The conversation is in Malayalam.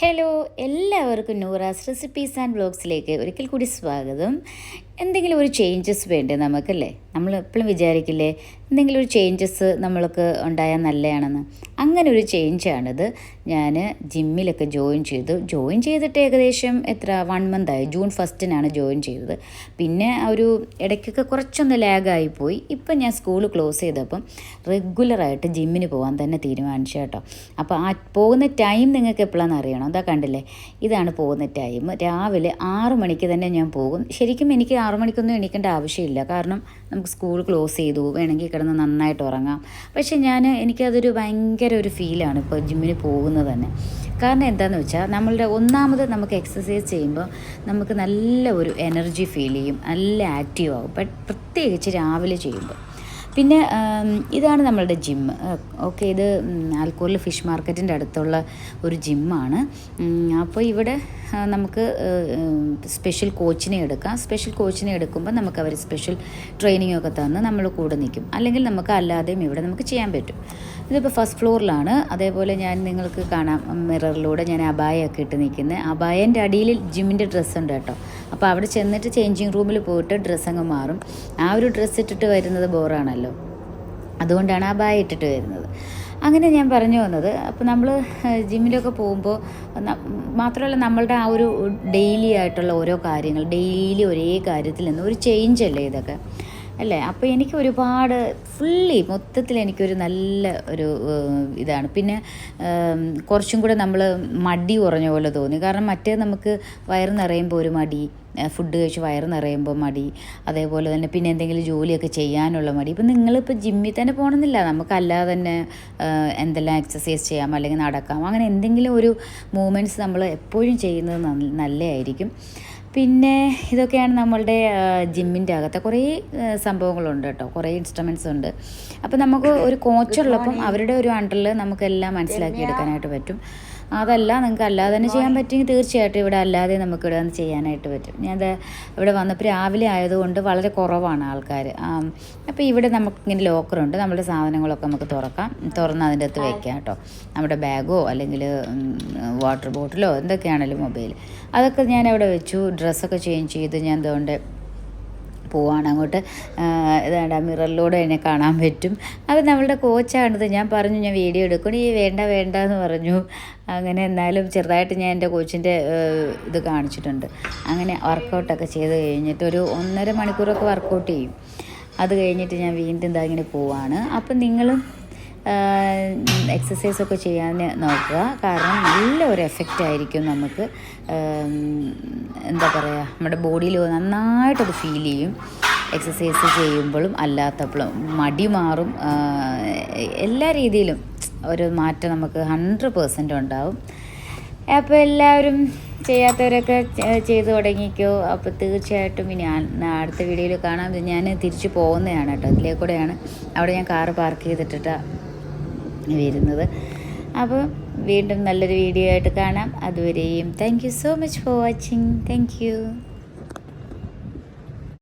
ഹലോ എല്ലാവർക്കും നൂറാസ് റെസിപ്പീസ് ആൻഡ് ബ്ലോഗ്സിലേക്ക് ഒരിക്കൽ കൂടി സ്വാഗതം. എന്തെങ്കിലും ഒരു ചേഞ്ചസ് വേണ്ടേ നമുക്കല്ലേ? നമ്മൾ എപ്പോഴും വിചാരിക്കില്ലേ? എന്തെങ്കിലും ഒരു ചേഞ്ചസ് നമ്മൾക്ക് ഉണ്ടായാൽ നല്ലതാണെന്ന്. അങ്ങനെ ഒരു ചേഞ്ചാണിത് ഞാൻ ജിമ്മിലൊക്കെ ജോയിൻ ചെയ്തു. ജോയിൻ ചെയ്തിട്ട് ഏകദേശം എത്ര? വൺ മന്ത് ആയി. ജൂൺ ഫസ്റ്റിനാണ് ജോയിൻ ചെയ്തത്. പിന്നെ ഒരു ഇടയ്ക്കൊക്കെ കുറച്ചൊന്ന് ലാഗായി പോയി. ഇപ്പം ഞാൻ സ്കൂൾ ക്ലോസ് ചെയ്തപ്പം റെഗുലറായിട്ട് ജിമ്മിന് പോകാൻ തന്നെ തീരുമാനിച്ചു കേട്ടോ. അപ്പോൾ ആ പോകുന്ന ടൈം നിങ്ങൾക്ക് എപ്പോഴാണെന്ന് അറിയണം? അതാ കണ്ടില്ലേ? ഇതാണ് പോകുന്ന ടൈം രാവിലെ ആറ് മണിക്ക് തന്നെ ഞാൻ പോകും. ശരിക്കും എനിക്ക് ആറു മണിക്കൊന്നും എണീക്കേണ്ട ആവശ്യമില്ല. കാരണം നമുക്ക് സ്കൂൾ ക്ലോസ് ചെയ്തു വേണമെങ്കിൽ കിടന്ന് നന്നായിട്ട് ഉറങ്ങാം. പക്ഷേ ഞാൻ എനിക്കതൊരു ഭയങ്കര ഒരു ഫീലാണ് ഇപ്പോൾ ജിമ്മിന് പോകുന്നത് തന്നെ. കാരണം എന്താണെന്ന് വെച്ചാൽ നമ്മളുടെ ഒന്നാമത് നമുക്ക് എക്സസൈസ് ചെയ്യുമ്പോൾ നമുക്ക് നല്ല ഒരു എനർജി ഫീൽ ചെയ്യും നല്ല ആക്റ്റീവ് ആകും പ്രത്യേകിച്ച് രാവിലെ ചെയ്യുമ്പോൾ. പിന്നെ ഇതാണ് നമ്മളുടെ ജിം ഓക്കെ ഇത് ആൽക്കോറിൽ ഫിഷ് മാർക്കറ്റിന്റെ അടുത്തുള്ള ഒരു ജിമ്മാണ് അപ്പോൾ ഇവിടെ നമുക്ക് സ്പെഷ്യൽ കോച്ചിനെ എടുക്കാം. സ്പെഷ്യൽ കോച്ചിനെ എടുക്കുമ്പോൾ നമുക്ക് അവർ സ്പെഷ്യൽ ട്രെയിനിങ് ഒക്കെ തന്ന് നമ്മൾ കൂടെ നിൽക്കും. അല്ലെങ്കിൽ നമുക്ക് അല്ലാതെയും ഇവിടെ നമുക്ക് ചെയ്യാൻ പറ്റും. ഇതിപ്പോൾ ഫസ്റ്റ് ഫ്ലോറിലാണ് അതേപോലെ ഞാൻ നിങ്ങൾക്ക് കാണാം മിററിലൂടെ ഞാൻ അബായൊക്കെ ഇട്ട് നിൽക്കുന്നത് അബായന്റെ അടിയിൽ ജിമ്മിന്റെ ഡ്രസ്സ് ഉണ്ട് കേട്ടോ. അപ്പോൾ അവിടെ ചെന്നിട്ട് ചേഞ്ചിങ് റൂമിൽ പോയിട്ട് ഡ്രസ്സ് അങ്ങ് മാറും. ആ ഒരു ഡ്രസ്സ് ഇട്ടിട്ട് വരുന്നത് ബോറാണല്ലോ. അതുകൊണ്ടാണ് ആ ബായ് ഇട്ടിട്ട് വരുന്നത്. അങ്ങനെ ഞാൻ പറഞ്ഞു വന്നത്. അപ്പോൾ നമ്മൾ ജിമ്മിലൊക്കെ പോകുമ്പോൾ മാത്രമല്ല നമ്മളുടെ ആ ഒരു ഡെയിലി ആയിട്ടുള്ള ഓരോ കാര്യങ്ങൾ ഡെയിലി ഒരേ കാര്യത്തിൽ നിന്ന് ഒരു ചേഞ്ച് അല്ലേ ഇതൊക്കെ? അല്ലേ? അപ്പോൾ എനിക്ക് ഒരുപാട് ഫുള്ളി മൊത്തത്തിൽ എനിക്കൊരു നല്ല ഒരു ഇതാണ്. പിന്നെ കുറച്ചും കൂടെ നമ്മൾ മടി കുറഞ്ഞ പോലെ തോന്നി. കാരണം മറ്റേ നമുക്ക് വയറ് നിറയുമ്പോൾ ഒരു മടി ഫുഡ് കഴിച്ച് വയറ് നിറയുമ്പോൾ മടി അതേപോലെ തന്നെ പിന്നെ എന്തെങ്കിലും ജോലിയൊക്കെ ചെയ്യാനുള്ള മടി. ഇപ്പം നിങ്ങളിപ്പോൾ ജിമ്മിൽ തന്നെ പോകണമെന്നില്ല നമുക്കല്ലാതെ തന്നെ എന്തെല്ലാം എക്സസൈസ് ചെയ്യാം അല്ലെങ്കിൽ നടക്കാം. അങ്ങനെ എന്തെങ്കിലും ഒരു മൂമെന്റ്സ് നമ്മൾ എപ്പോഴും ചെയ്യുന്നത് നല്ലതായിരിക്കും പിന്നെ ഇതൊക്കെയാണ് നമ്മളുടെ ജിമ്മിന്റെ അകത്തെ കുറേ സംഭവങ്ങളുണ്ട് കേട്ടോ. കുറേ ഇൻസ്ട്രുമെന്റ്സ് ഉണ്ട്. അപ്പോൾ നമുക്ക് ഒരു കോച്ചുള്ളപ്പം അവരുടെ ഒരു അണ്ടറിൽ നമുക്കെല്ലാം മനസ്സിലാക്കി എടുക്കാനായിട്ട് പറ്റും. അതല്ല നിങ്ങൾക്ക് അല്ലാതെ തന്നെ ചെയ്യാൻ പറ്റുമെങ്കിൽ തീർച്ചയായിട്ടും ഇവിടെ അല്ലാതെ നമുക്ക് ഇവിടെ വന്ന് ചെയ്യാനായിട്ട് പറ്റും. ഞാൻ ഇവിടെ വന്നപ്പോൾ രാവിലെ ആയതുകൊണ്ട് വളരെ കുറവാണ് ആൾക്കാർ അപ്പോൾ ഇവിടെ നമുക്ക് ഇങ്ങനെ ലോക്കറുണ്ട് നമ്മുടെ സാധനങ്ങളൊക്കെ നമുക്ക് തുറക്കാം. തുറന്ന് അതിന്റെ അകത്ത് വെക്കാം കേട്ടോ. നമ്മുടെ ബാഗോ അല്ലെങ്കിൽ വാട്ടർ ബോട്ടിലോ എന്തൊക്കെയാണെങ്കിലും മൊബൈൽ അതൊക്കെ ഞാൻ അവിടെ വെച്ചു. ഡ്രസ്സൊക്കെ ചേഞ്ച് ചെയ്ത് ഞാൻ അതുകൊണ്ട് പോവാണ്. അങ്ങോട്ട് ഇതാണ്ട് മിററിലൂടെ എന്നെ കാണാൻ പറ്റും. അത് നമ്മളുടെ കോച്ചാണിത്. ഞാൻ പറഞ്ഞു ഞാൻ വീഡിയോ എടുക്കണം ഈ വേണ്ട വേണ്ട എന്ന് പറഞ്ഞു. അങ്ങനെ എന്നാലും ചെറുതായിട്ട് ഞാൻ എന്റെ കോച്ചിന്റെ ഇത് കാണിച്ചിട്ടുണ്ട്. അങ്ങനെ വർക്കൗട്ടൊക്കെ ചെയ്ത് കഴിഞ്ഞിട്ട് ഒരു ഒന്നര മണിക്കൂറൊക്കെ വർക്കൗട്ട് ചെയ്യും. അത് കഴിഞ്ഞിട്ട് ഞാൻ വീണ്ടും ഇതാ ഇങ്ങനെ പോവാണ്. അപ്പം നിങ്ങളും എക്സസൈസ് ഒക്കെ ചെയ്യാൻ നോക്കുക. കാരണം നല്ല ഒരു എഫക്റ്റ് ആയിരിക്കും നമുക്ക് എന്താ പറയുക നമ്മുടെ ബോഡിയിൽ നന്നായിട്ടത് ഫീൽ ചെയ്യും. എക്സസൈസ് ചെയ്യുമ്പോഴും അല്ലാത്തപ്പോഴും മടി മാറും. എല്ലാ രീതിയിലും ഒരു മാറ്റം നമുക്ക് ഹൺഡ്രഡ് പേഴ്സന്റ് ഉണ്ടാവും. അപ്പോൾ എല്ലാവരും ചെയ്യാത്തവരൊക്കെ ചെയ്ത് തുടങ്ങിക്കോ. അപ്പോൾ തീർച്ചയായിട്ടും ഇനി അടുത്ത വീഡിയോയിൽ കാണാം. ഞാൻ തിരിച്ചു പോകുന്നതാണ് കേട്ടോ. ഇതിലേക്കൂടെയാണ് അവിടെ ഞാൻ കാറ് പാർക്ക് ചെയ്തിട്ടിട്ടാണ് വരുന്നത്. അപ്പോൾ വീണ്ടും നല്ലൊരു വീഡിയോ ആയിട്ട് കാണാം. അതുവരെയും thank you so much for watching thank you